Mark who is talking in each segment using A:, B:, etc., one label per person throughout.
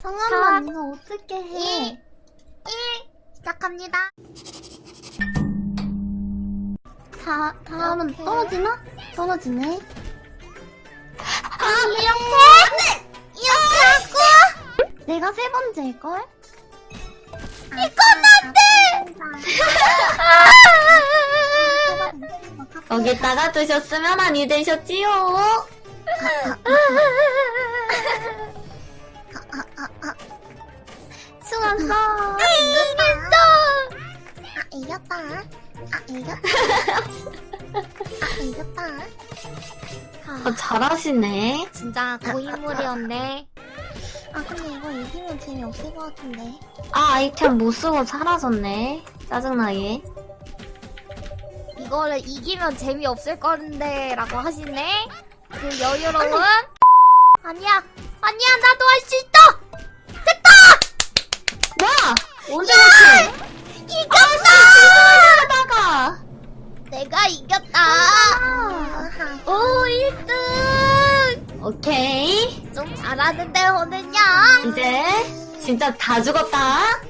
A: 잠깐만, 이거 어떻게 해?
B: 1 시작합니다.
A: 다, 다음은
B: 이렇게.
A: 떨어지나? 떨어지네.
B: 아, 이렇게? 이렇게 하고?
A: 내가 세 번째일걸?
B: 이건 안 돼!
C: 여기다가 두셨으면 아니 되셨지요?
A: 수 고했어.
B: 아, 이겼다. 아, 이겼다. 아, 이겼다.
C: 어, 잘하시네.
B: 진짜 고인물이었네.
A: 아, 근데 이거 이기면 재미없을 것 같은데.
C: 아, 아이템 못 쓰고 사라졌네. 짜증나게.
B: 이거를 이기면 재미없을 건데, 라고 하시네? 그 여유로운? 아니야, 아니야, 나도 할 수 있다!
C: 언제 이렇게?
B: 이겼다!
C: 하다가!
B: 내가 이겼다! 오, 1등!
C: 오케이.
B: 좀 잘하는데, 호는야?
C: 이제 진짜 다 죽었다.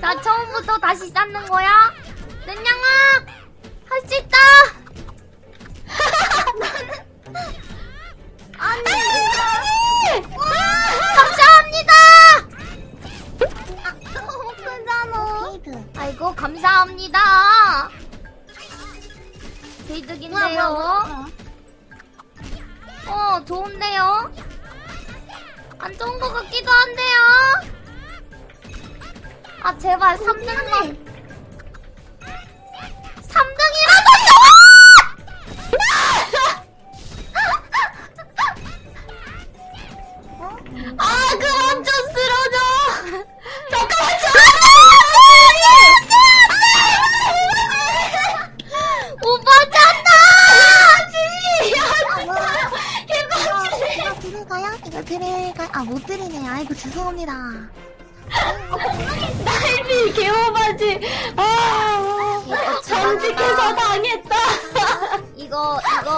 B: 나 처음부터 다시 쌓는 거야? nen양아! 할 수 있다! 아니,
A: 아,
B: 제발 3등만.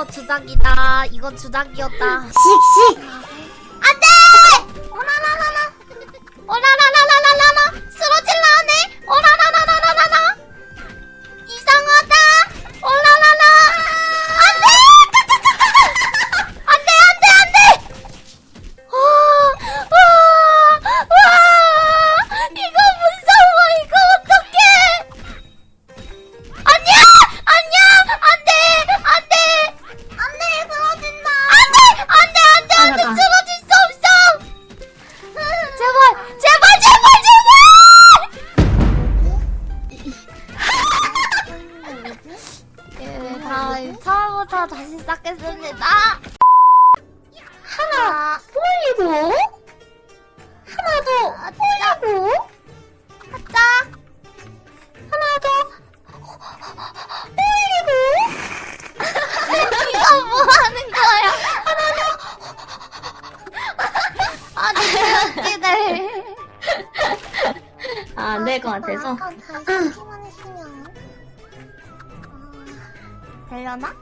A: 이거,
B: 주작이다. 이거 주작이었다.
A: 씩씩!
B: 안 돼! 오라라라라. 오라라라라라라.
C: 같아서.
A: 약간 잘 쓰기만 했으면.
B: 되려나?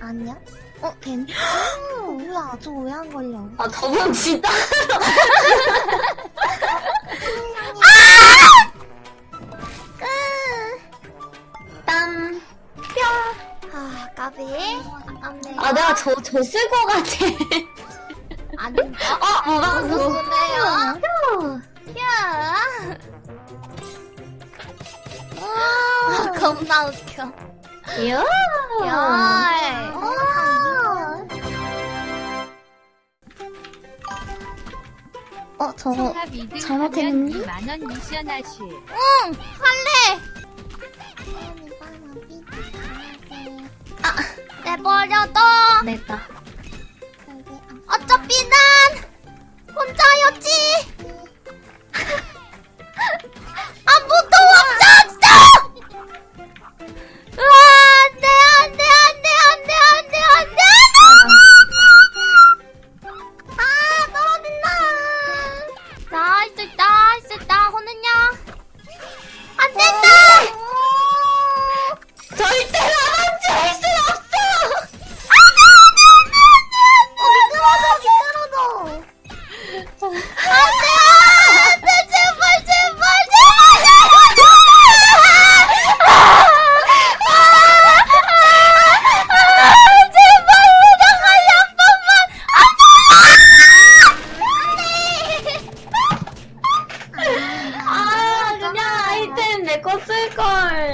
A: 아니야? 어, 됐네. 어, 뭐야, 저 왜 안 걸려?
C: 아, 저분 진짜. 땀.
B: 아, 까비. 아깝네요.
C: 아, 내가 저, 저쓸것 같아.
B: 아닌가?
C: 아, 뭐 방송.
B: 무섭네요. 야. 아, 겁나 웃겨.
C: 이야.
B: 야.
A: 어, 저거. 잘못했는데?
D: 만원 미션 하실.
B: 응, 할래. 내버려둬.
C: 냈다.
B: 어차피 난 혼자였지.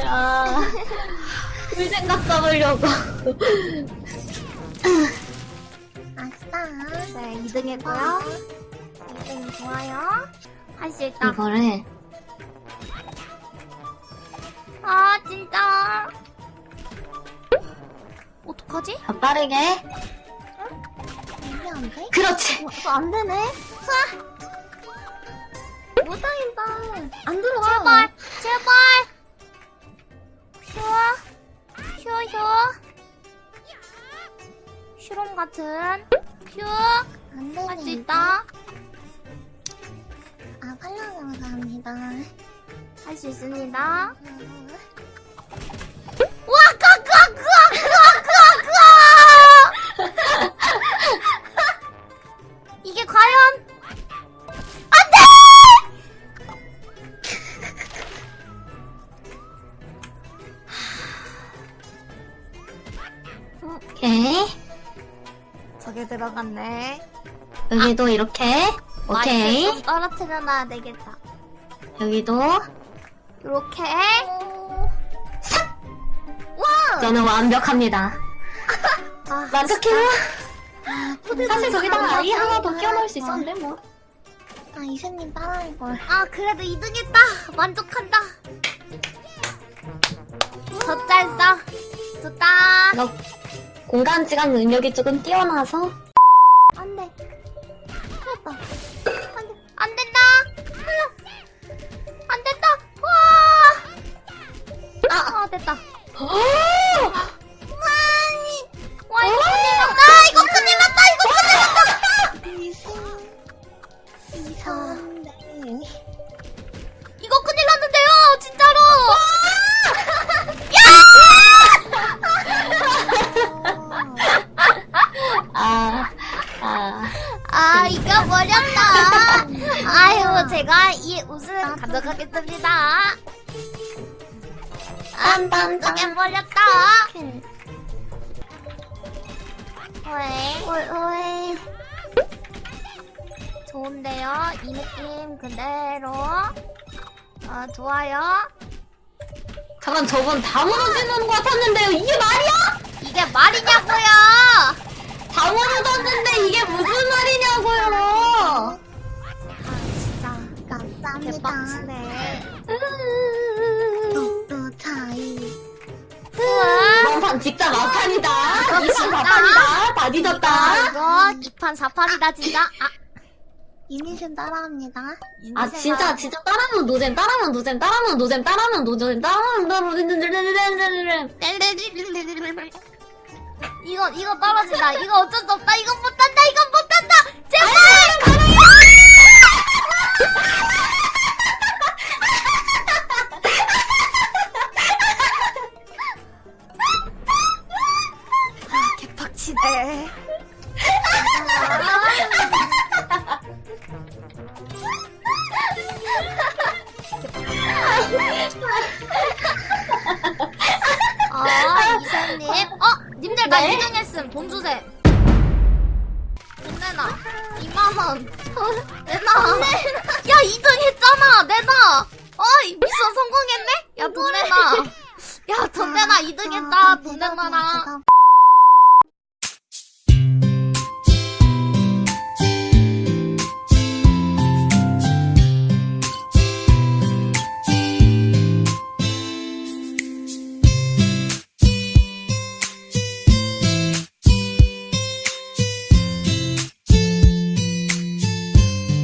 B: 아.
C: 물 생각 써보려고.
A: 아싸.
B: 네 2등 했고요 2등 좋아요 할 수 있다
C: 이거를.
B: 아 진짜 어떡하지?
C: 더 빠르게.
A: 이게 안 돼?
C: 그렇지.
A: 어, 이거 안 되네. 못하겠다. 안 들어가.
B: 제발 제발 휴 휴휴 휴롬 같은.
A: 안 되네.
B: 휴할 수 있다.
A: 아, 팔로우 감사합니다.
B: 할 수 있습니다.
A: 음,
B: 우와 까까 까까 까까 이게 과연 들어갔네
C: 여기도 이렇게. 오케이.
B: 좀 떨어뜨려 놔야 되겠다
C: 여기도.
B: 요렇게
C: 저는 완벽합니다.
B: 아,
C: 만족해요? 사실 저기다가 아이 하나 더. 끼워넣을 수 있었는데, 뭐.
A: 아, 이세님 따라할 걸.
B: 아 그래도 2등했다 만족한다 젖잘싸 좋다
C: 너 공간 지각 능력이 조금 뛰어나서.
B: 와 이거 큰일 났다. 이거 큰일 났다. 이거 큰일 났다. 이거 큰일 났는데요 진짜로.
C: 아, 아.
B: 아 이겨버렸다. 아유 제가 이 우승 가져가겠습니다 아 깜짝해버렸다 왜?
A: 왜?
B: 좋은데요 이 느낌 그대로 아 좋아요
C: 잠깐, 저건 다 무너지는 것 같았는데요. 이게 말이야?
B: 이게 말이냐고요
C: 다 무너졌는데 이게 무슨 말이냐고요.
B: 아 진짜
A: 감사합니다.
B: 개빡치네
C: 3판 직다 막판이다. 아,
B: 2판
C: 4판이다. 다 뒤졌다.
B: 아, 이거 2판 4판이다 진짜. 아.
A: 이니쌤 따라합니다.
C: 아 진짜 진짜 따라하면 노잼 따라하면 노잼 따라하면 노잼 따라하면 노잼 따라하면 노잼
B: 이거 이거 떨어진다. 이거 어쩔 수 없다. 이거 못 한다. 이거 못 한다. 아 이사님. 어 님들 나
C: 네?
B: 2등 했음. 돈 주셈 돈 내놔 2만원. 내놔 야 2등 했잖아 내놔 어이 미션 성공했네? 야 돈 내놔 야 돈 내놔 2등 했다 돈 내놔라.